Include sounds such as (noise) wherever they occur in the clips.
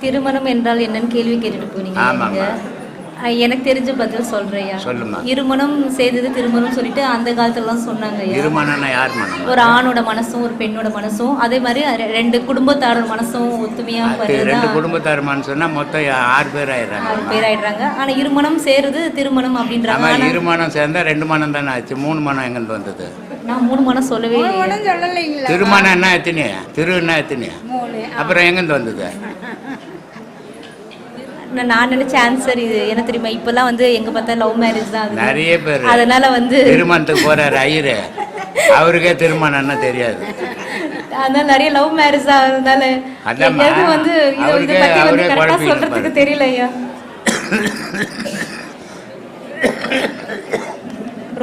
திருமணம் என்றால் என்னன்னு கேள்வி கேட்டுட்டு போனீங்க எனக்கு தெரிஞ்ச பதில் சொல்றேயா சொல்லுமா. இருமணம் செய்தது திருமணம் சொல்லிட்டு அந்த காலத்துலலாம் சொன்னாங்க இருமணம்னா யார் மனம் ஒரு ஆணோட மனசும் ஒரு பெண்ணோட மனசும் அதே மாதிரி ரெ- ரெண்டு குடும்பத்தாரோட மனசும் ஒத்துமையா அது வருதுதான் ரெண்டு குடும்பத்தாருமான்னு சொன்னா மொத்தம் ஆறு பேர் ஆறு ஆயிடுறாங்க பேர் ஆயிடுறாங்க. ஆனா இருமணம் சேருது திருமணம் அப்படின்றாங்க. ஆமா ஆனா இரு மனம் சேர்ந்தா ரெண்டு மனம் தானே ஆச்சு. மூணு மனம் எங்கிருந்து வந்தது? நான் மூணு மனம் சொல்லவே இல்லையே. சொல்லலைங்களா? திருமணம் என்ன எத்தனை திரு என்ன எத்தனை மூணு அப்புறம் எங்கிருந்து வந்தது? நான் நான் நினைச்ச ஆன்சர் இது. என்ன தெரியுமா இப்பெல்லாம் வந்து எங்க பார்த்தா லவ் மேரேஜ் தான் ஆகுது. நிறைய பேர் அதனால வந்து திருமணத்துக்கு போறாரு ஐயரு. அவருக்கே திருமணம்னா (laughs) தெரியாது. அதனால நிறைய லவ் மேரேஜ் அதாம்மா, எங்கேயாவது வந்து இதை பத்தி வந்து கரெக்டா சொல்றதுக்கு. தெரியல ஐயா.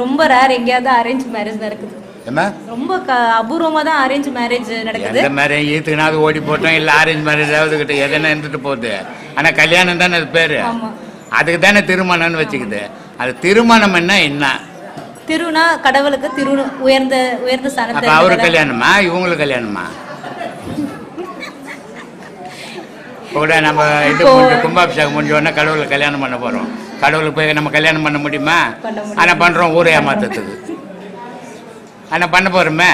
ரொம்ப ரேர் எங்கேயாவது அரேஞ்ச் மேரேஜ் நடக்குது. ரொம்ப அபூர்வமா தான் அரேஞ்ச் மேரேஜ் நடக்குது. எந்த மாதிரி ஈத்துக்குனாவது ஓடி போட்டோம் இல்லை ஆரஞ்சு மேரேஜாவது கிட்ட எதனா இருந்துட்டு போகுது. ஆனா கல்யாணம் தானே அது பேரு. அதுக்கு தானே திருமணம்னு வச்சுக்குது. அது திருமணம் என்ன என்ன? திருனா கடவுளுக்கு திரு உயர்ந்த உயர்ந்த அப்ப ஸ்தானத்தை அவரு கல்யாணமா இவங்களுக்கு கல்யாணமா? கூட நம்ம இது முடிஞ்ச கும்பாபிஷேகம் முடிஞ்ச உடனே கடவுளை கல்யாணம் பண்ண போறோம். கடவுளுக்கு போய் நம்ம கல்யாணம் பண்ண முடியுமா? பண்ண முடியாது. ஆனா பண்றோம் ஊரே ஏமாத்தத்துக்கு ஆனா பண்ண போறோமே?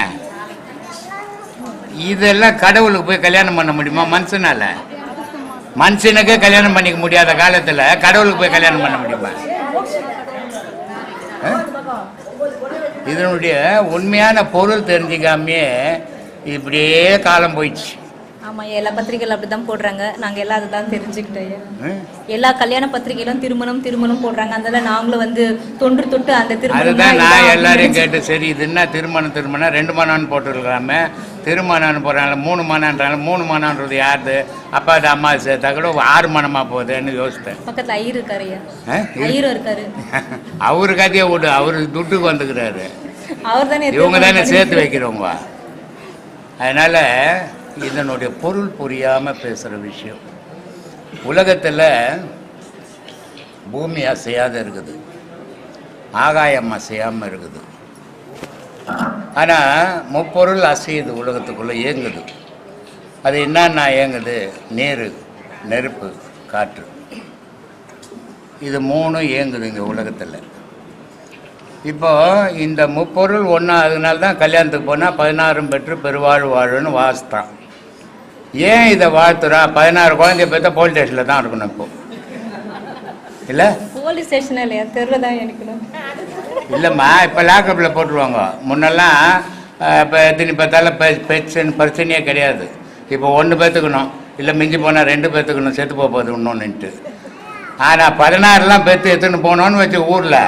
இதெல்லாம் கடவுளுக்கு போய் கல்யாணம் பண்ண முடியுமா மனுஷனால மனுஷனுக்கு கல்யாணம் பண்ணிக்க முடியாத காலத்தில் கடவுளுக்கு போய் கல்யாணம் பண்ண முடியுமா? இதனுடைய உண்மையான பொருள் தெரிஞ்சுக்காமையே இப்படியே காலம் போயிடுச்சு. ஆமா எல்லா பத்திரிகைகள் அப்படிதான் போடுறாங்க. நாங்க எல்லாம் அதுதான் தெரிஞ்சுக்கிட்டோம் ஐயா. அஹ்? எல்லா கல்யாண பத்திரிகையிலும் திருமணம் திருமணம் போடுறாங்க. அதனால நாங்களும் வந்து தொன்று தொட்டு அந்த திருமணம் அதுதான் தான் நான் எல்லாரையும் கேட்டு சரி இது என்ன திருமணம் திருமணம் ரெண்டு மணம்னு போட்டுருக்கலாமே. திருமணம்னு போடுறாங்க மூணு மணம்ன்றாங்க மூணு மணம்ன்றது யாருது? அப்பா அது அம்மா சேர்த்தா கூட ஆறு மணமா போகுதுன்னு யோசித்தேன். பக்கத்துல ஐயர் இருக்காரு ஐயா. அஹ்? ஐயரும் இருக்காரு. (laughs) அவரு கதையை விடு அவரு துட்டுக்கு வந்துக்கிறாரு. அவர் தானே இவங்க தானே சேர்த்து வைக்கிறவங்க. அதனால இதனுடைய பொருள் புரியாமல் பேசுகிற விஷயம். உலகத்தில் பூமி அசையாத இருக்குது. ஆகாயம் அசையாமல் இருக்குது. ஆனால் முப்பொருள் அசையுது உலகத்துக்குள்ளே இயங்குது. அது என்னன்னா இயங்குது? நீர் நெருப்பு காற்று. இது மூணும் இயங்குது இங்கே உலகத்தில். இப்போ இந்த முப்பொருள் ஒன்றா அதனால தான் கல்யாணத்துக்கு போனால் பதினாறும் பெற்று பெருவாழ் வாழுன்னு வாசித்தான். ஏன் இதை வாழ்த்துறான் பதினாறு குழந்தைய பெற்ற போலீஸ் ஸ்டேஷனில் தான் இருக்கணும் இப்போ. இல்லை? போலீஸ் ஸ்டேஷன் இல்லையா தெருவில் தான் எனக்கு இல்லைம்மா இப்போ லாக்கப்பில் போட்டுருவாங்க. முன்னெல்லாம் இப்போ எத்தனை பார்த்தாலும் பெ பெட்சன் பிரச்சனையே கிடையாது. இப்போ ஒன்று பேத்துக்கணும். இல்லை மிஞ்சி போனால் ரெண்டு பேத்துக்கணும் செத்து போக போகுது இன்னொன்னுட்டு ஆனால் பதினாறுலாம் பெற்று எடுத்துன்னு போனோன்னு வச்சு ஊரில்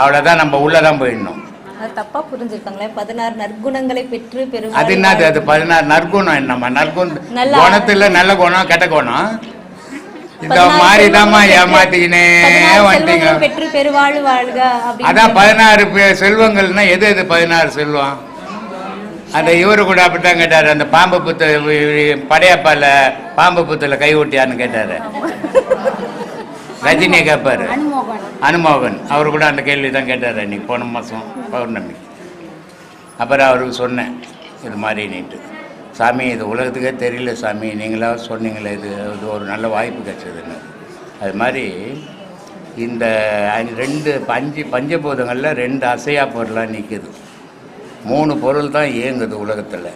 அவ்வளோதான் நம்ம உள்ளே தான் போயிடணும். அது தப்பா புரிஞ்சிருக்காங்களே பதினாறு நற்குணங்களை பெற்று பெரும் அது என்னது? அது பதினாறு நற்குணம் என்னம்மா? நற்குணம் நல்ல- குணத்துல நல்ல குணம் கெட்ட குணம்? இந்த பதினாறு மாதிரி தாம்மா செல்வங்களை பெற்று- ஏமாத்திக்கினே வந்துட்டீங்க பெற்று பெருவாழ் வாழ்க அதான் பதினாறு செல்வங்கள்னா எது எது பதினாறு செல்வம்? அந்த இவரு கூட அப்படித்தான் கேட்டாரு. அந்த பாம்பு புத்து படையப்பால பாம்பு புத்துல கை ஊட்டியான்னு கேட்டாரு. ரஜினியை கேட்பாரு அனுமோகன் அவர் கூட அந்த கேள்வி தான் கேட்டார் அன்னைக்கு. போன மாதம் பௌர்ணமி. அப்புறம் அவருக்கு சொன்னேன் இது மாதிரி நீட்டு. சாமி இது உலகத்துக்கே தெரியல சாமி. நீங்களாவது சொன்னீங்களே இது இது ஒரு நல்ல வாய்ப்பு கிடைச்சதுன்னு. அது மாதிரி இந்த ரெண்டு பஞ்சு பஞ்சபூதங்களில் ரெண்டு அசையா பொருளாக நிற்குது மூணு பொருள் தான் இயங்குது உலகத்தில்.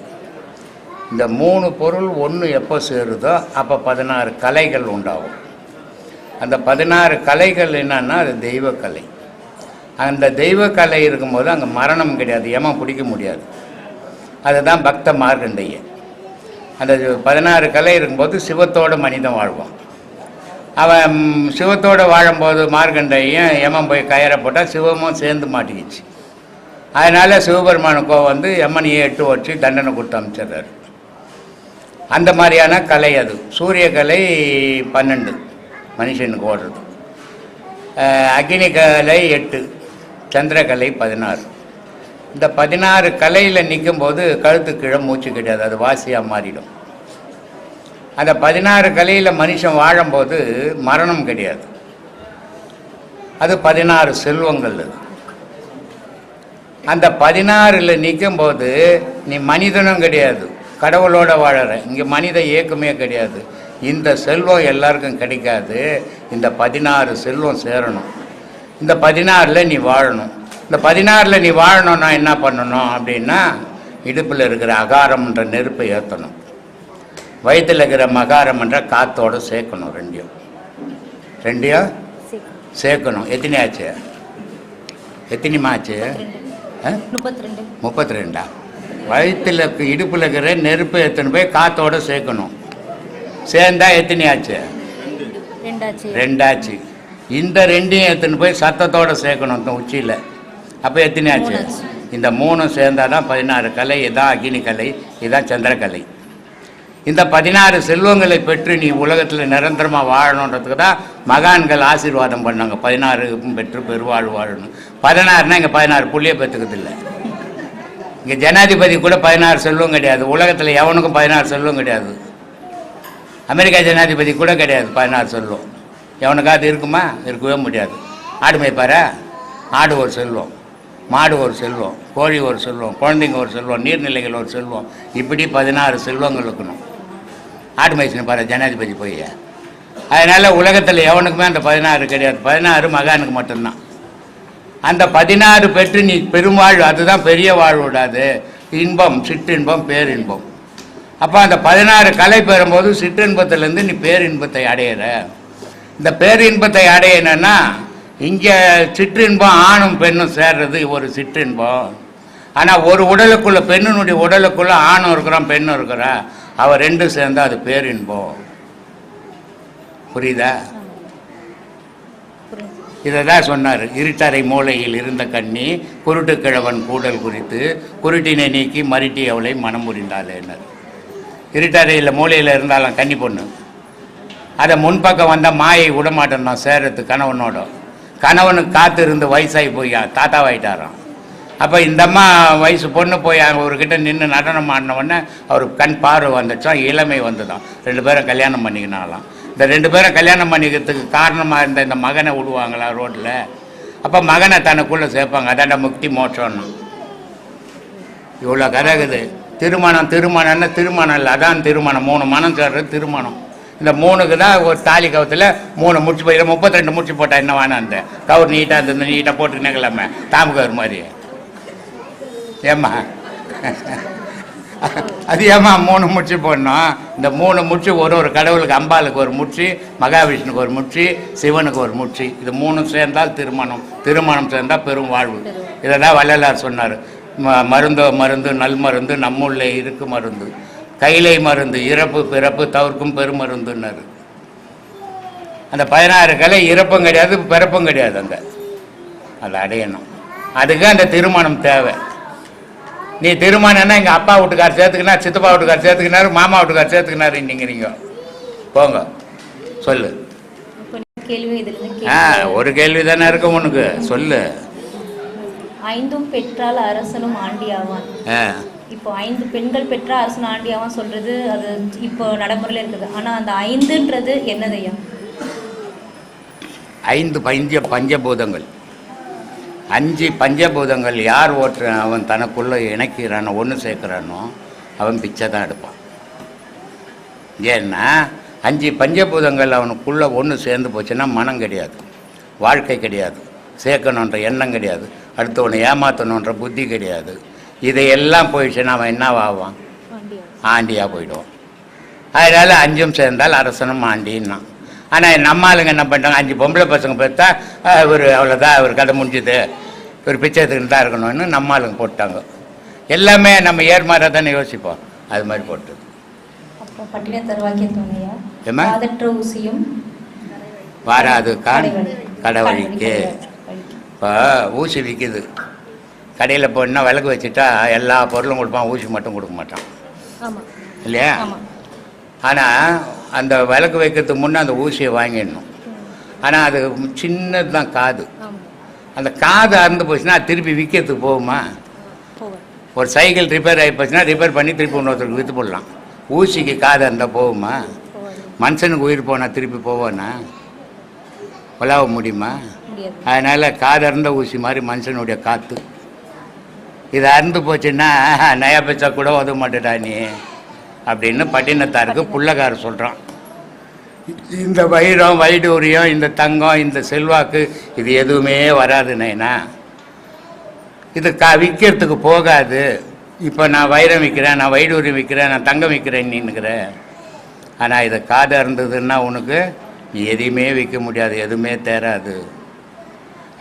இந்த மூணு பொருள் ஒன்று எப்போ சேருதோ அப்போ பதினாறு கலைகள் உண்டாகும். அந்த பதினாறு கலைகள் என்னன்னா அது தெய்வக்கலை. அந்த தெய்வக்கலை இருக்கும்போது அங்கே மரணம் கிடையாது ஏமா பிடிக்க முடியாது. அதுதான் பக்த மார்கண்டைய அந்த பதினாறு கலை இருக்கும்போது சிவத்தோட மனிதன் வாழ்வான். அவன் சிவத்தோடு சிவத்தோட வாழும்போது மார்கண்டையும் யமன் போய் கயரை போட்டால் சிவமும் சேர்ந்து மாட்டிக்கிச்சு. அதனால் சிவபெருமானுக்கோ வந்து யமனையை எட்டு வச்சு தண்டனை கொடுத்து அமைச்சிடுறாரு. அந்த மாதிரியான கலை அது. சூரிய கலை பன்னெண்டு. மனுஷனுக்கு ஓடுறது. அக்னி கலை எட்டு சந்திரகலை பதினாறு. இந்த பதினாறு கலையில் நிற்கும்போது கழுத்து கீழே மூச்சு கிடையாது அது வாசியாக மாறிடும். அந்த பதினாறு கலையில் மனுஷன் வாழும்போது மரணம் கிடையாது. அது பதினாறு செல்வங்கள் அது. அந்த பதினாறில் நிற்கும்போது நீ மனிதனும் கிடையாது கடவுளோட வாழற. இங்கே மனித இயக்கமே கிடையாது. இந்த செல்வம் எல்லாருக்கும் கிடைக்காது. இந்த பதினாறு செல்வம் சேரணும். இந்த பதினாறில் நீ வாழணும். இந்த பதினாறில் நீ வாழணும்னா என்ன பண்ணணும் அப்படின்னா இடுப்பில் இருக்கிற அகாரம்ன்ற நெருப்பை ஏற்றணும் வயிற்றில் இருக்கிற மகாரம்ன்ற காத்தோட சேர்க்கணும் ரெண்டையும். ரெண்டையும் சேர்க்கணும். எத்தனை ஆச்சு? எத்தனைமா ஆச்சு? ஆ? முப்பத்தி ரெண்டு முப்பத்தி ரெண்டா வயிற்றில் இடுப்பில் இருக்கிற நெருப்பு எத்தனை போய் காத்தோட சேர்க்கணும். சேர்ந்தா எத்தனை ஆச்சு ரெண்டாச்சு. ரெண்டாச்சு. இந்த ரெண்டையும் எடுத்துன்னு போய் சத்தத்தோட சேர்க்கணும் இந்த உச்சியில். அப்போ எத்தனை ஆச்சு. இந்த மூணும் சேர்ந்தாதான் தான் பதினாறு கலை இதான் அக்னி கலை இதான் சந்திரகலை இந்த பதினாறு செல்வங்களை பெற்று நீ உலகத்தில் நிரந்தரமாக வாழணுன்றதுக்கு தான் மகான்கள் ஆசீர்வாதம் பண்ணாங்க. பதினாறு பெற்று பெருவாழ் வாழணும். பதினாறுனா இங்கே பதினாறு புள்ளிய பெற்றுக்கிறது இல்லை இங்கே ஜனாதிபதி கூட பதினாறு செல்வம் கிடையாது. உலகத்தில் எவனுக்கும் பதினாறு செல்வம் கிடையாது. அமெரிக்கா ஜனாதிபதி கூட கிடையாது பதினாறு செல்வம் எவனுக்காவது இருக்குமா? இருக்கவே முடியாது. ஆடு மேய்ப்பாரா? ஆடு ஒரு செல்வம் மாடு ஒரு செல்வம் கோழி ஒரு செல்வம் குழந்தைங்க ஒரு செல்வம் நீர்நிலைகள் ஒரு செல்வம் இப்படி பதினாறு செல்வங்கள் இருக்கணும் ஆடு மேய்ச்சின்னு பாரு ஜனாதிபதி போய்? அதனால் உலகத்தில் எவனுக்குமே அந்த பதினாறு கிடையாது. பதினாறு மகானுக்கு மட்டும்தான். அந்த பதினாறு பெற்று நீ பெருவாழ்வு அதுதான் பெரிய வாழ்வு விடாது இன்பம் சிற்றின்பம் பேரின்பம். அப்போ அந்த பதினாறு கலை பெறும்போது சிற்றின்பத்திலேருந்து நீ பேரின்பத்தை அடையிற. இந்த பேரின்பத்தை அடையணும்னா இங்கே சிற்றின்பம் ஆணும் பெண்ணும் சேர்றது ஒரு சிற்றின்பம். ஆனால் ஒரு உடலுக்குள்ளே பெண்ணினுடைய உடலுக்குள்ளே ஆணும் இருக்கிறான் பெண்ணும் இருக்கிறா அவள் ரெண்டும் சேர்ந்தா அது பேரின்பம். புரியுதா? இதை தான் சொன்னார். இருட்டறை மூலையில் இருந்த கண்ணி குருட்டு கிழவன் கூடல் குறித்து குருட்டினை நீக்கி மருட்டி அவளை மனம் புரிந்தாளேனர் இருட்டறையில் மூலையில் இருந்தாலும் கன்னி பொண்ணு. அதை முன்பக்கம் வந்த மாயை விடமாட்டேன் தான் சேரத்து கணவனோட. கணவனுக்கு காத்து இருந்து வயசாகி போய் தாத்தாவாயிட்டாராம். அப்போ இந்த அம்மா வயசு பொண்ணு போய் அவர்கிட்ட நின்று நடனம் ஆடினவுடனே அவர் அவருக்கு கண் பார்வை வந்துச்சோம் இளமை வந்துதான். ரெண்டு பேரும் கல்யாணம் பண்ணிக்கினாலாம். இந்த ரெண்டு பேரும் கல்யாணம் பண்ணிக்கிறதுக்கு காரணமாக இருந்த இந்த மகனை விடுவாங்களா ரோட்டில் அப்போ மகனை தனக்குள்ளே சேர்ப்பாங்க. அதாண்ட முக்தி மோட்சம்னா. இவ்வளோ கதை இருக்குது திருமணம் திருமணம்னா திருமணம் இல்லை. அதான் திருமணம். மூணு மனம் சேர்றது திருமணம். இந்த மூணுக்கு தான் ஒரு தாலி கவுத்தில் மூணு முடிச்சு போய் முப்பத்தி ரெண்டு முடிச்சு போட்டா என்ன வேணாம் அந்த? கவர் நீட்டாக இருந்தது நீட்டாக போட்டு நிக்கலாமே தாம்பு கவர் மாதிரி. ஏம்மா? அது ஏம்மா மூணு முடிச்சு போடணும்? இந்த மூணு முடிச்சு ஒரு ஒரு கடவுளுக்கு அம்பாளுக்கு ஒரு முடிச்சு மகாவிஷ்ணுக்கு ஒரு முடிச்சு சிவனுக்கு ஒரு முடிச்சு. இது மூணு சேர்ந்தால் திருமணம். திருமணம் சேர்ந்தால் பெரும் வாழ்வு. இதை தான் வள்ளலார் சொன்னார். ம மருந்தோ மருந்து நல் மருந்து நம்முள்ளே இருக்கு மருந்து. கைலை மருந்து இறப்பு பிறப்பு தவிர்க்கும் பெருமருந்துன்னாரு. அந்த பதினாறு கலை இறப்பும் கிடையாது பிறப்பும் கிடையாது அந்த அதை அடையணும். அதுக்கு அந்த திருமணம் தேவை. நீ திருமணம்னா எங்கள் அப்பா வீட்டுக்கார் சேர்த்துக்கினார் சித்தப்பா வீட்டுக்கார் சேர்த்துக்கினாரு மாமா வீட்டுக்கார் சேர்த்துக்கினாரு நீங்கள் போங்க. சொல்லு. ஆ ஒரு கேள்வி தானே இருக்கு உனக்கு. சொல்லு. ஐந்தும் பெற்றால் அரசனும் ஆண்டியாவான். இப்போ ஐந்து பெண்கள் பெற்ற அரசன் ஆண்டியாவான் சொல்றது அது இப்போ நடைமுறையில் இருக்குது. ஆனா அந்த ஐந்துன்றது என்னதையா ஐந்து பஞ்ச பஞ்சபூதங்கள். அஞ்சு பஞ்சபூதங்கள் யார் ஓட்டுற அவன் தனக்குள்ளே இணைக்கிறானோ ஒன்று சேர்க்குறானோ அவன் பிச்சை தான் எடுப்பான். ஏன்னா அஞ்சு பஞ்சபூதங்கள் அவனுக்குள்ளே ஒன்று சேர்ந்து போச்சுன்னா மனம் கிடையாது. வாழ்க்கை கிடையாது. சேர்க்கணுன்ற எண்ணம் கிடையாது. அடுத்தவனை ஏமாற்றணுன்ற புத்தி கிடையாது. இதையெல்லாம் அவன் என்னவாவான் ஆண்டியா. ஆண்டியாக போயிடுவான் அதனால் அஞ்சும் சேர்ந்தால் அரசனும் ஆண்டின்னா. ஆனால் நம்ம ஆளுங்க என்ன பண்ணிட்டாங்க அஞ்சு பொம்பளை பசங்க பார்த்தா இவர் அவ்வளோதான் அவர் கதை முடிஞ்சுது. இவர் பிச்சை எடுத்துக்கிட்டு தான் இருக்கணும்னு நம்ம ஆளுங்க போட்டாங்க. எல்லாமே நம்ம ஏர்மாராக தானே யோசிப்போம். அது மாதிரி போட்டு அப்போ பட்டின தருவாக்கிய துணையா? ஏம்மா? காதற்ற ஊசியும் வாராது கான் கடைவழி. கடவழிக்கு. வழிக்கு. இப்போ ஊசி விற்கிது கடையில் போனால் விளக்கு வச்சுட்டா எல்லா பொருளும் கொடுப்பான் ஊசி மட்டும் கொடுக்க மாட்டான். இல்லையா? ஆனால் அந்த விளக்கு வைக்கிறதுக்கு முன்னே அந்த ஊசியை வாங்கிடணும். ஆனால் அது சின்னது தான் காது. அந்த காது அறுந்து போச்சுன்னா திருப்பி விற்கிறதுக்கு போகுமா? ஒரு சைக்கிள் ரிப்பேர் ஆகி போச்சுன்னா ரிப்பேர் பண்ணி திருப்பி இன்னொருத்தருக்கு விற்று போடலாம். ஊசிக்கு காது இருந்தால் போகுமா? மனுஷனுக்கு உயிர் போனால் திருப்பி போவானா? உலாவ முடியுமா? முடியாது. அதனால் காது அறந்த ஊசி மாதிரி மனுஷனுடைய காற்று இது அறுந்து போச்சுன்னா நயா பச்சா கூட உதவ மாட்டேடா நீ அப்படின்னு பட்டினத்தாருக்கு புள்ளக்காரர் சொல்கிறான் இந்த வைரம் வைடூரியம் இந்த தங்கம் இந்த செல்வாக்கு இது எதுவுமே வராது நைனா. இது க விற்கிறதுக்கு போகாது. இப்போ நான் வைரம் விற்கிறேன் நான் வைடூரியம் விற்கிறேன் நான் தங்கம் விற்கிறேன் நீனுக்கிறேன் ஆனால் இது காது இருந்ததுன்னா உனக்கு நீ எதையுமே விற்க முடியாது எதுவுமே தேராது.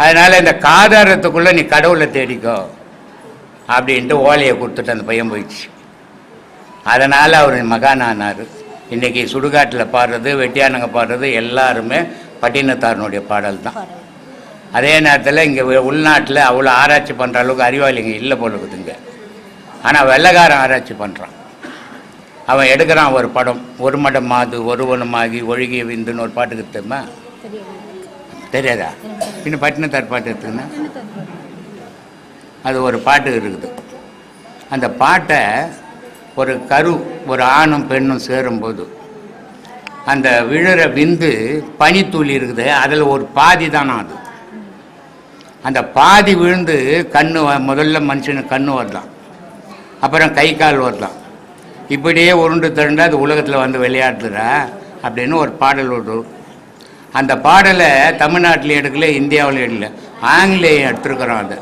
அதனால் இந்த காதாரத்துக்குள்ளே நீ கடவுளை தேடிக்கோ அப்படின்ட்டு ஓலையை கொடுத்துட்டு அந்த பையன் போயிடுச்சு. அதனால் அவர் மகானானார். இன்றைக்கி சுடுகாட்டில் பாடுறது வெட்டியானங்க பாடுறது எல்லாருமே பட்டினத்தாரனுடைய பாடல் தான். அதே நேரத்தில் இங்கே உள்நாட்டில் அவ்வளோ ஆராய்ச்சி பண்ணுற அளவுக்கு அறிவாளிங்க இல்லை போல இருக்குதுங்க. ஆனால் வெள்ளைக்காரன் ஆராய்ச்சி பண்ணுறான் அவன் எடுக்கிறான் ஒரு படம் ஒரு மடம் மாது ஒருவனுமாகி ஒழுகிய விந்துன்னு ஒரு பாட்டுக்கு தெரியுமா? தெரியாதா? இன்னும் பட்டின தற்பாட்டு எடுத்துக்கினா அது ஒரு பாட்டு இருக்குது. அந்த பாட்டை ஒரு கரு ஒரு ஆணும் பெண்ணும் சேரும்போது அந்த விழுற விந்து பனித்துளி இருக்குது அதில் ஒரு பாதி தானா அது. அந்த பாதி விழுந்து கண்ணு முதல்ல மனுஷனுக்கு கண்ணு வரலாம். அப்புறம் கை கால் வரலாம். இப்படியே உருண்டு திரண்டு அது உலகத்தில் வந்து விளையாடுறா அப்படின்னு ஒரு பாடல் ஒரு அந்த பாடலை தமிழ்நாட்டில் எடுக்கல இந்தியாவில் எடுக்கல. ஆங்கிலேயம் எடுத்துருக்குறோம் அதை.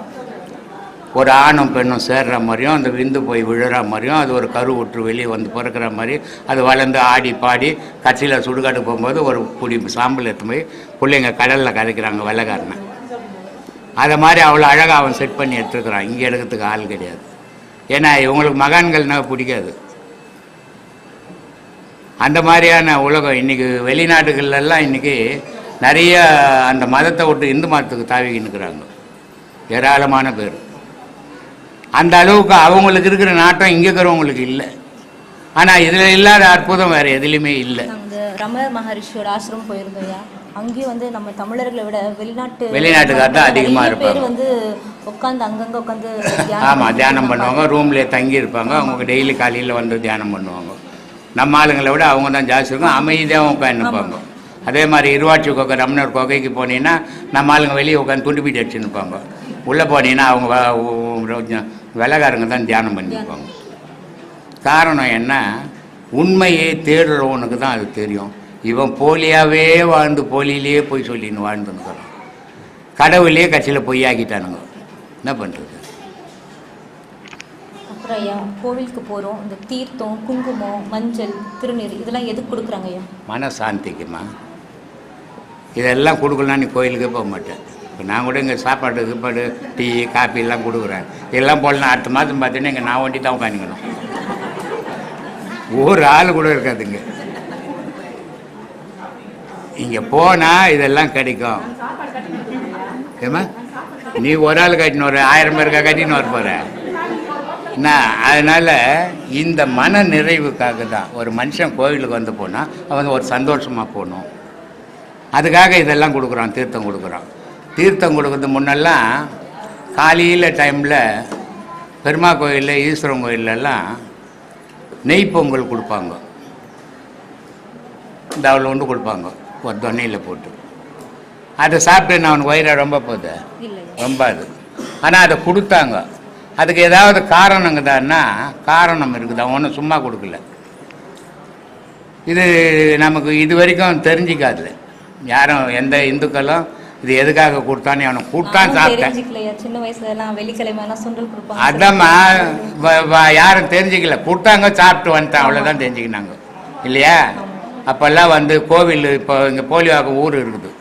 ஒரு ஆணும் பெண்ணும் சேர்ற மாதிரியும் அந்த விந்து போய் விழுற மாதிரியும் அது ஒரு கரு உற்று வெளியே வந்து பிறக்கிற மாதிரி அது வளர்ந்து ஆடி பாடி கட்சியில் சுடுகாடு போகும்போது ஒரு புடி சாம்பல் எடுத்து போய் பிள்ளைங்க கடலில் கதைக்கிறாங்க வெள்ளைக்காரனை. அதை மாதிரி அவ்வளோ அழகாக அவன் செட் பண்ணி எடுத்துருக்குறான். இங்கே எடுக்கிறதுக்கு ஆள் கிடையாது. ஏன்னா இவங்களுக்கு மகான்கள்னா பிடிக்காது. அந்த மாதிரியான உலகம் இன்றைக்கி வெளிநாடுகள்லாம் இன்றைக்கி நிறைய அந்த மதத்தை விட்டு இந்து மதத்துக்கு தாவிக்கின்னுக்குறாங்க. ஏராளமான பேர். அந்த அளவுக்கு அவங்களுக்கு இருக்கிற நாட்டம் இங்கே இருக்கிறவங்களுக்கு இல்லை. ஆனால் இதில் இல்லாத அற்புதம் வேறு எதுலேயுமே இல்லை. ரமணர் மகரிஷியோட ஆசிரமம் போயிருந்தோம் ஐயா அங்கேயும் வந்து நம்ம தமிழர்களை விட வெளிநாட்டு வெளிநாட்டுக்கார் தான் அதிகமா நிறைய இருப்பாங்க. வந்து உட்காந்து அங்கங்க உட்காந்து ஆமாம் தியானம் பண்ணுவாங்க ரூம்லேயே தங்கி இருப்பாங்க அவங்க டெய்லி காலையில் வந்து தியானம் பண்ணுவாங்க. நம்ம ஆளுங்களை விட அவங்க தான் ஜாஸ்தி இருக்கும். அமைதியாக உட்காந்துப்பாங்க அதே மாதிரி இருவாட்சி கொக்கை ரமணர் கொகைக்கு போனீங்கன்னா நம்ம ஆளுங்க வெளியே உட்காந்து துண்டு பீட்டு அடிச்சுன்னு இருப்பாங்க உள்ளே போனீங்கன்னா அவங்க வ- உ- வெள்ளைக்காரங்க தான் தியானம் பண்ணியிருப்பாங்க காரணம் என்ன? உண்மையை தேடுறவனுக்கு தான் அது தெரியும். இவன் போலியாவே வாழ்ந்து போலியிலேயே போய் சொல்லின்னு வாழ்ந்துன்னுக்குறான் கடவுளே கட்சியில் பொய்யாக்கிட்டானுங்க. என்ன பண்ணுறது அப்புறம் ஐயா கோவிலுக்கு போகிறோம் இந்த தீர்த்தம் குங்குமம் மஞ்சள் திருநீர் இதெல்லாம் எதுக்கு கொடுக்குறாங்க ஐயா? மனசாந்திக்குமா? இதெல்லாம் கொடுக்கலாம் நீ கோயிலுக்கே போக மாட்டேன். இப்போ நான் கூட இங்கே சாப்பாடு கீப்பாடு டீ காப்பி எல்லாம் கொடுக்குறேன். இதெல்லாம் போடலாம் அடுத்த மாதம் பார்த்தீங்கன்னா இங்கே நான் வண்டி தான் உட்காந்துக்கணும். ஒரு ஆள் கூட இருக்காதுங்க இங்கே. போனால் இதெல்லாம் கிடைக்கும். ஏமா நீ ஒரு ஆள் கட்டினு ஒரு ஆயிரம் பேருக்கா கட்டின்னு வர போகிற என்ன அதனால் இந்த மன நிறைவுக்காக தான் ஒரு மனுஷன் கோவிலுக்கு வந்து போனால் அவன் ஒரு சந்தோஷமாக போகணும். அதுக்காக இதெல்லாம் கொடுக்குறான் தீர்த்தம் கொடுக்குறான். தீர்த்தம் கொடுக்கறது முன்னெல்லாம் காலையில் டைமில் பெருமா கோயிலில் ஈஸ்வரன் கோயிலெல்லாம் நெய் பொங்கல் கொடுப்பாங்க. இந்த அவ்வளோ ஒன்று கொடுப்பாங்க ஒரு தொன்னையில் போட்டு. அதை சாப்பிட்டு நான் அவனுக்கு வயிறு ரொம்ப போகுது? ரொம்ப அது. ஆனால் அதை கொடுத்தாங்க. அதுக்கு ஏதாவது காரணங்குதான்னா காரணம் இருக்குது? ஒன்றும் சும்மா கொடுக்கல. இது நமக்கு இது வரைக்கும் தெரிஞ்சிக்காது யாரும் எந்த இந்துக்களும் இது எதுக்காக கொடுத்தான்னு அவனை கொடுத்தான் நானும் சாப்பிட்டேன். அதாம்மா யாரும் தெரிஞ்சிக்கல. கொடுத்தாங்க சாப்பிட்டு வந்துட்டான். அவ்வளோதான் தெரிஞ்சுக்கினாங்க. இல்லையா? அப்போல்லாம் வந்து கோவில் இப்போ இங்கே போலிவாக்கம் ஊர் இருக்குது.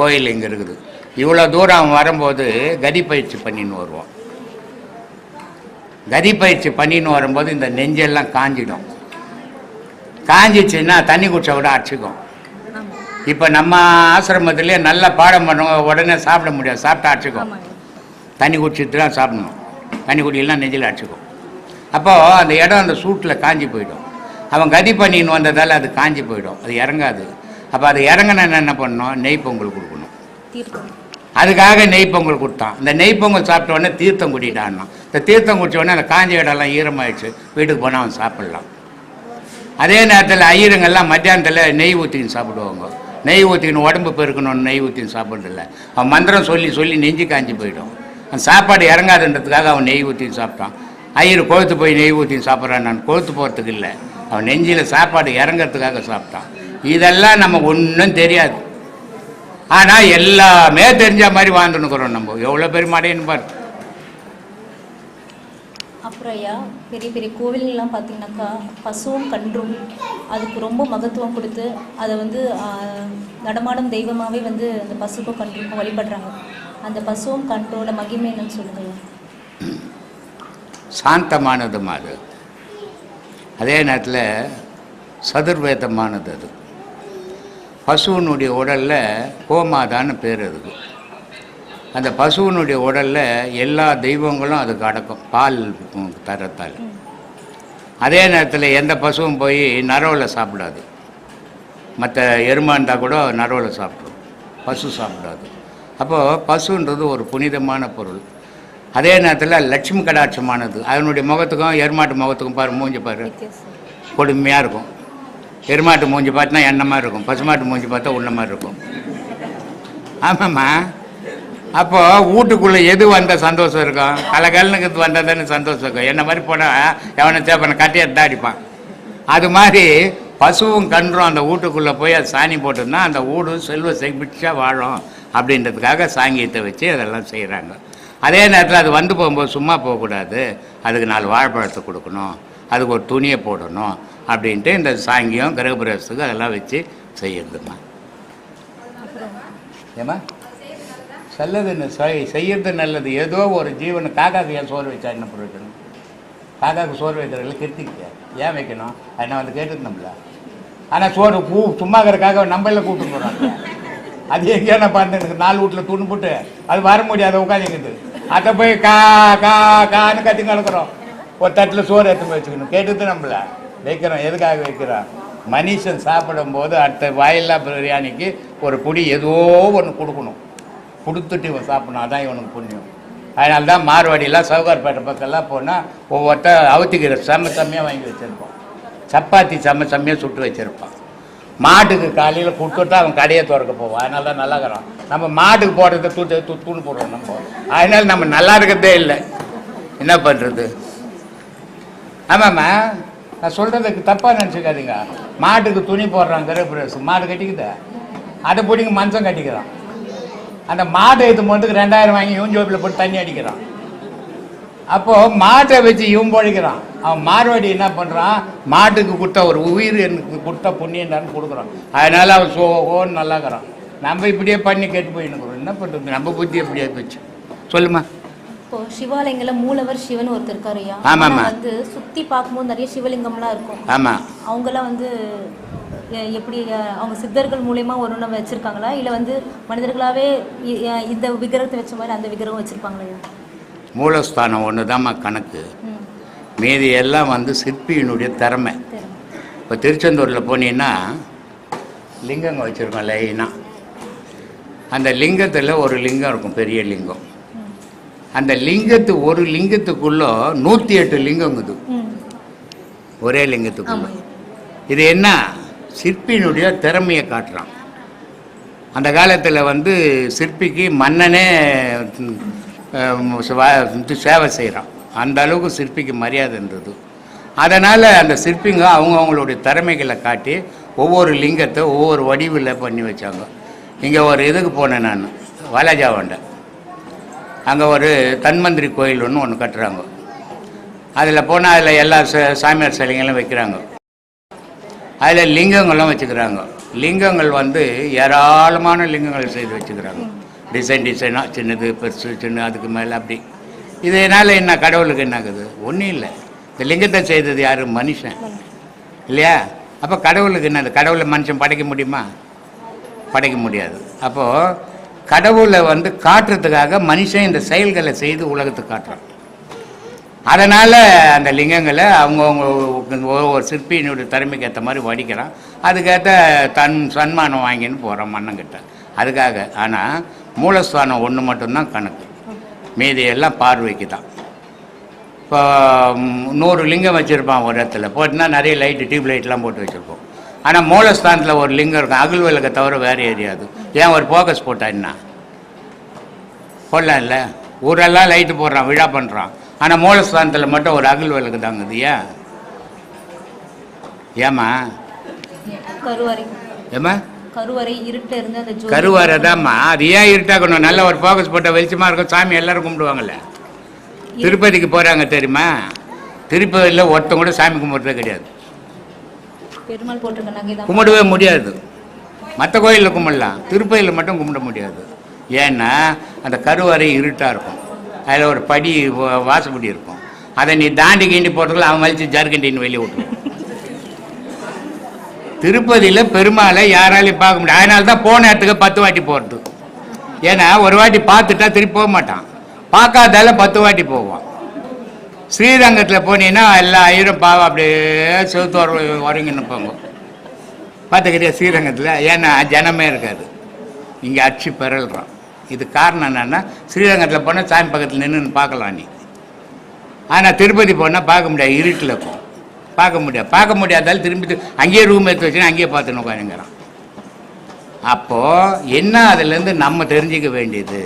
கோயில் இங்கே இருக்குது. இவ்வளோ தூரம் அவன் வரும்போது கதி பயிற்சி பண்ணின்னு வருவான். கதி பயிற்சி பண்ணின்னு வரும்போது இந்த நெஞ்செல்லாம் காஞ்சிடும். காஞ்சிச்சுன்னா தண்ணி குடிச்சா கூட அடிச்சுக்கும். இப்போ நம்ம ஆசிரமத்திலே நல்லா பாடம் பண்ணுவோம் உடனே சாப்பிட முடியாது சாப்பிட்டா அடிச்சுக்கும். தண்ணி குடிச்சிட்டு தான் சாப்பிடணும். தண்ணி குடிக்கலாம் நெஞ்சில் அடிச்சுக்கும். அப்போது அந்த இடம் அந்த சூட்டில் காஞ்சி போயிடும். அவன் கதி பண்ணின்னு வந்ததால் அது காஞ்சி போயிடும். அது இறங்காது. அப்போ அது இறங்கினா என்ன பண்ணணும்? நெய் பொங்கல் கொடுக்கணும். அதுக்காக நெய் பொங்கல் கொடுத்தான். இந்த நெய் பொங்கல் சாப்பிட்ட உடனே தீர்த்தம் குடிட்டான்னா இந்த தீர்த்தம் குடித்தோடனே அந்த காஞ்ச இடம்லாம் ஈரமாயிடுச்சு. வீட்டுக்கு போனால் அவன் சாப்பிடலாம். அதே நேரத்தில் ஐயருங்கெல்லாம் மத்தியானத்தில் நெய் ஊற்றின்னு சாப்பிடுவாங்க. நெய் ஊற்றிக்கின்னு உடம்பு பெருக்கணும்னு நெய் ஊற்றின்னு சாப்பிட்றதில்ல. அவன் மந்திரம் சொல்லி சொல்லி நெஞ்சு காஞ்சி போயிடும். அந்த சாப்பாடு இறங்காதுன்றதுக்காக அவன் நெய் ஊற்றின்னு சாப்பிட்டான். ஐயர் கொழுத்து போய் நெய் ஊற்றின்னு சாப்பிட்றான். நான் கொழுத்து போகிறதுக்கு இல்லை. அவன் நெஞ்சில் சாப்பாடு இறங்கிறதுக்காக சாப்பிட்டான். இதெல்லாம் நம்ம ஒன்றும் தெரியாது. ஆனால் எல்லாமே தெரிஞ்ச மாதிரி வாழ்ந்துன்னுக்குறோம் நம்ம. எவ்வளோ பெரிய மடையன்னு பாரு. ஐயா பெரிய பெரிய கோவில்கள்லாம் பார்த்தீங்கன்னாக்கா பசுவும் கன்றும் அதுக்கு ரொம்ப மகத்துவம் கொடுத்து அதை வந்து நடமாடும் தெய்வமாகவே வந்து அந்த பசுக்கும் கன்றுக்கும் வழிபடுறாங்க. அந்த பசுவும் கன்றோட மகிமை என்னன்னு சொல்லுங்க சாந்தமானதுமா அது அதே நேரத்தில் சதுர்வேதமானது அது. பசுவினுடைய உடலில் கோமாதான்னு பேர் அதுக்கு. அந்த பசுவினுடைய உடலில் எல்லா தெய்வங்களும் அதுக்கு அடக்கும். பால் தரத்தால். அதே நேரத்தில் எந்த பசுவும் போய் நரவில் சாப்பிடாது. மற்ற எருமா இருந்தால் கூட நரவில் சாப்பிடும். பசு சாப்பிடாது. அப்போது பசுன்றது ஒரு புனிதமான பொருள். அதே நேரத்தில் லட்சுமி கடாட்சமானது. அதனுடைய முகத்துக்கும் எருமாட்டு முகத்துக்கும் பாரு மூஞ்சி பாரு. கொடுமையாக இருக்கும். எருமாட்டு மூஞ்சி பார்த்தா எண்ணமாக இருக்கும். பசுமாட்டு மூஞ்சி பார்த்தா உள்ள மாதிரி இருக்கும். ஆமாம்மா. அப்போ வீட்டுக்குள்ளே எது வந்த சந்தோஷம் இருக்கும்? கலகலனுக்கு வந்தால் தானே சந்தோஷம் இருக்கும். என்ன மாதிரி போனால் எவனை தேப்பனை கட்டி எடுத்து அடிப்பான். அது மாதிரி பசுவும் கன்றும் அந்த வீட்டுக்குள்ளே போய் அது சாணி போட்டுருந்தா அந்த வீடு செல்வ செழிச்சா வாழும் அப்படின்றதுக்காக சாங்கியத்தை வச்சு அதெல்லாம் செய்கிறாங்க அதே நேரத்தில் அது வந்து போகும்போது சும்மா போகக்கூடாது. அதுக்கு நாலு வாழைப்பழத்தை கொடுக்கணும். அதுக்கு ஒரு துணியை போடணும் அப்படின்ட்டு இந்த சாங்கியம் கிரகபிரவேசத்துக்கு அதெல்லாம் வச்சு செய்யறதுமா ஏமா செல்லது செய் செய்யறது நல்லது. ஏதோ ஒரு ஜீவன் காக்காக்கு ஏன் சோறு வச்சா என்ன பிரயோஜனம் காக்காக்கு சோறு வைக்கிறதுல கிருத்திக்க ஏன் வைக்கணும்? என்ன வந்து கேட்டுருந்தோம்ல. ஆனால் சோறு பூ சும்மா இருக்கிறக்காக நம்மள கூப்பிட்டு போகிறாங்க அது எங்கேயோ நான் பார்த்தேன். நாலு வீட்டில் துணி போட்டு அது வர முடியாது உட்காந்துக்குது. அதை போய் கா கா கான்னு கத்தி கலக்குறோம். ஒரு தட்டில் சோறு எடுத்து வச்சுக்கணும். கேட்டுது நம்மள. வைக்கிறோம். எதுக்காக வைக்கிறோம்? மனுஷன் சாப்பிடும்போது அடுத்த வாயில்லா பிரியாணிக்கு ஒரு குடி ஏதோ ஒன்று கொடுக்கணும். கொடுத்துட்டு இவன் சாப்பிடணும். அதான் இவனுக்கு புண்ணியம். அதனால தான் மார்வாடியெல்லாம் சவுகார்பேட்டை பக்கம்லாம் போனால் ஒவ்வொருத்தர் அவுத்திக்கிற செம்ம செம்மையாக வாங்கி வச்சுருப்பான். சப்பாத்தி செம்ம செம்மையாக சுட்டு வச்சுருப்பான். மாட்டுக்கு காலையில் கொடுத்துட்டு அவன் கடையை திறக்க போவான். அதனால தான் நல்லா இருக்கிறான் நம்ம மாட்டுக்கு போடுறத தூத்து தூத்துன்னு போடுறோம் நம்ம. அதனால நம்ம நல்லா இருக்கிறதே இல்லை. என்ன பண்ணுறது ஆமாம்மா. நான் சொல்கிறதுக்கு தப்பாக நினச்சிக்காதீங்க. மாட்டுக்கு துணி போடுறான் கருப்பிரஸ் மாடு கட்டிக்குதா? அதை பிடிங்க மனுஷன் கட்டிக்கிறான். அந்த மாட்டை இது மட்டும் ரெண்டாயிரம் வாங்கி இவன் ஜோப்பில் போட்டு தண்ணி அடிக்கிறான். அப்போது மாட்டை வச்சு இவன் பொழைக்கிறான். அவன் மார்வாடி என்ன பண்ணுறான் மாட்டுக்கு கொடுத்த ஒரு உயிர் எனக்கு கொடுத்த புண்ணியண்டான்னு கொடுக்குறான். அதனால அவன் சோ ஓன்னு நல்லாக்கிறான் நம்ம இப்படியே பண்ணி கெட்டு போயின்னுக்குறோம் என்ன பண்ணுறது நம்ம புத்தி எப்படியே போச்சு? சொல்லுமா இப்போ சிவாலயங்கள்ல மூலவர் சிவன் ஒருத்தர் இருக்காரு ஐயா. வந்து சுத்தி பார்க்கும்போது நிறைய சிவலிங்கம்லாம் இருக்கும். ஆமாம் அவங்கெல்லாம் வந்து எப்படி அவங்க சித்தர்கள் மூலியமா ஒரு ஒன்று வச்சிருக்காங்களா? இல்லை வந்து அஹ், இந்த விக்கிரகத்தை வச்ச மாதிரி அந்த விக்கிரகம் வச்சிருப்பாங்களா? மூலஸ்தானம் ஒன்று கணக்கு. ம். மீதி எல்லாம் வந்து சிற்பியினுடைய திறமை. இப்போ திருச்செந்தூரில் போனீங்கன்னா லிங்கங்க வச்சுருக்கோம் லைனாக அந்த லிங்கத்தில் ஒரு லிங்கம் இருக்கும் பெரிய லிங்கம். அந்த லிங்கத்து ஒரு லிங்கத்துக்குள்ளே நூற்றி எட்டு லிங்கங்குது. ம். ஒரே லிங்கத்துக்குள்ள. இது என்ன? சிற்பியினுடைய திறமையை காட்டுறான். அந்த காலத்தில் வந்து சிற்பிக்கு மன்னனே சேவை செய்கிறான் அந்த அளவுக்கு சிற்பிக்கு மரியாதை இருந்தது. அதனால் அந்த சிற்பிங்க அவங்கவுங்களுடைய திறமைகளை காட்டி ஒவ்வொரு லிங்கத்தை ஒவ்வொரு வடிவில் பண்ணி வச்சாங்க. இங்கே ஒரு இதுக்கு போனேன் நான் வாலாஜாவாண்ட. அங்கே ஒரு தன்மந்திரி கோயில் ஒன்று ஒன்று கட்டுறாங்க. அதில் போனால் அதில் எல்லா ச- சாமியார் சிலைங்களும் வைக்கிறாங்க. அதில் லிங்கங்களும் வச்சுக்கிறாங்க. லிங்கங்கள் வந்து ஏராளமான லிங்கங்கள் செய்து வச்சுக்கிறாங்க. டிசைன் டிசைனாக சின்னது பெருசு சின்ன அதுக்கு மேலே அப்படி. இதனால் என்ன கடவுளுக்கு என்ன ஆகுது? ஒன்றும் இல்லை. இந்த லிங்கத்தை செய்தது யார்? மனுஷன். இல்லையா? அப்போ கடவுளுக்கு என்னது கடவுளை மனுஷன் படைக்க முடியுமா? படைக்க முடியாது. அப்போது கடவுளை வந்து காட்டுறதுக்காக மனுஷன் இந்த செயல்களை செய்து உலகத்துக்கு காட்டுறான். அதனால் அந்த லிங்கங்களை அவங்கவுங்க ஒவ்வொரு சிற்பியினுடைய திறமைக்கு ஏற்ற மாதிரி வடிக்கிறான். அதுக்கேற்ற தன் சன்மானம் வாங்கின்னு போகிறோம் மன்னங்கிட்ட. அதுக்காக. ஆனால் மூலஸ்தானம் ஒன்று மட்டும்தான் கணக்கு. மீதி எல்லாம் பார்வைக்கு தான் இப்போ நூறு லிங்கம் வச்சுருப்பான் ஒரு இடத்துல. போட்டுனா நிறைய லைட்டு டியூப் லைட்லாம் போட்டு வச்சுருப்போம். ஆனால் மூலஸ்தானத்தில் ஒரு லிங்கம் இருக்கும். அகல் விளக்கை தவிர வேறு எரியாது ஏன் ஒரு ஃபோக்கஸ் போட்டா என்ன? போடலாம் இல்லை. ஊரெல்லாம் லைட்டு போடுறான் விழா பண்ணுறான் ஆனால் மூலஸ்தானத்தில் மட்டும் ஒரு அகல் விளக்கு தாங்குது ஏன்? கருவறை. ஏம்மா? கருவறை கருவாரதாம்மா அது ஏன் இருட்டாக்கணும் நல்ல ஒரு ஃபோக்கஸ் போட்ட வெளிச்சமாக இருக்கும். சாமி எல்லாரும் கும்பிடுவாங்கல்ல. திருப்பதிக்கு போகிறாங்க தெரியுமா? திருப்பதியில் ஒருத்தன் கூட சாமி கும்பிட்றதே கிடையாது. கும்பிடவே முடியாது. மற்ற கோயிலில் கும்பிடலாம். திருப்பதியில் மட்டும் கும்பிட முடியாது. ஏன்னா அந்த கருவறை இருட்டாக இருக்கும். அதில் ஒரு படி வா- வாசப்படி இருக்கும். அதை நீ தாண்டி கீண்டி போகிறதுல அவன் மலிச்சு ஜர்கண்டின்னு வெளியே விட்டுருவான் திருப்பதியில் பெருமாளை யாராலையும் பார்க்க முடியாது. அதனால தான் போன இடத்துக்கு பத்து வாட்டி போகிறது ஏன்னா ஒரு வாட்டி பார்த்துட்டா திருப்பி போக மாட்டான். பார்க்காதால பத்து வாட்டி போவான். ஸ்ரீரங்கத்தில் போனீங்கன்னா எல்லா ஐயரும் பாவம் அப்படியே செவுத்து வர உறங்கி நிற்பாங்க பார்த்துக்கிறியா ஸ்ரீரங்கத்தில்? ஏன்னா ஜனமே இருக்காது. இங்கே அச்சு பெறல்றான். இது காரணம் என்னென்னா ஸ்ரீரங்கத்தில் போனால் சாமி பக்கத்தில் நின்று பார்க்கலாம் நீ. ஆனால் திருப்பதி போனால் பார்க்க முடியாது இருட்டில் இருக்கும் பார்க்க முடியாது. பார்க்க முடியாதாலும் திரும்பி அங்கேயே ரூம் எடுத்து வச்சுன்னா அங்கேயே பார்த்துன்னு உட்காருங்கிறான் அப்போது என்ன அதுலேருந்து நம்ம தெரிஞ்சுக்க வேண்டியது?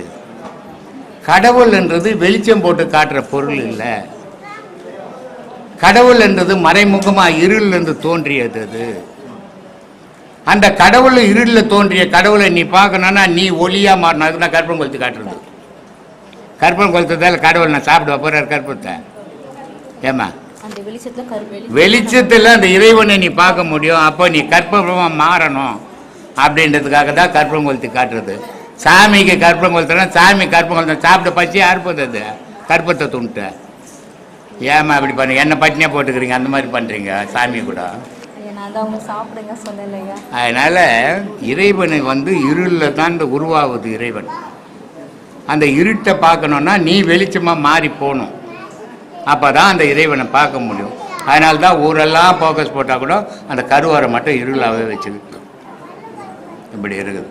கடவுள்ன்றது வெளிச்சம் போட்டு காட்டுற பொருள் இல்லை. கடவுள் என்றது மறைமுகமாக இருள் என்று தோன்றியது அது. அந்த கடவுள் இருளில் தோன்றிய கடவுளை நீ பார்க்கணும்னா நீ ஒளியா மாறணும் அதுக்கு நான் கற்பம் கொளுத்து காட்டுறது? கற்பம் கொளுத்ததால கடவுள் நான் சாப்பிடுவ? போறார் கற்பத்தை. ஏமா வெளிச்சத்துல அந்த இறைவனை நீ பார்க்க முடியும். அப்போ நீ கற்பமா மாறணும். அப்படின்றதுக்காக தான் கற்பம் கொளுத்தி காட்டுறது. சாமிக்கு கற்பம் கொளுத்துனா சாமி கற்பம் கொளுத்த சாப்பிட்ட பச்சி அறுப்பது அது? கற்பத்தை துண்ட்டு ஏமா அப்படி பண்ணுங்க என்ன பட்டினியாக போட்டுக்கிறீங்க? அந்த மாதிரி பண்ணுறீங்க சாமி கூட. நான் தான் அவங்க சாப்பிடுங்க அதனால் இறைவனை வந்து இருளில் தான் இந்த உருவாகுது இறைவன். அந்த இருட்டை பார்க்கணுன்னா நீ வெளிச்சமாக மாறி போகணும். அப்போ தான் அந்த இறைவனை பார்க்க முடியும். அதனால தான் ஊரெல்லாம் ஃபோக்கஸ் போட்டால் கூட அந்த கருவாரை மட்டும் இருளாகவே வச்சுக்கிட்டு இப்படி இருக்குது.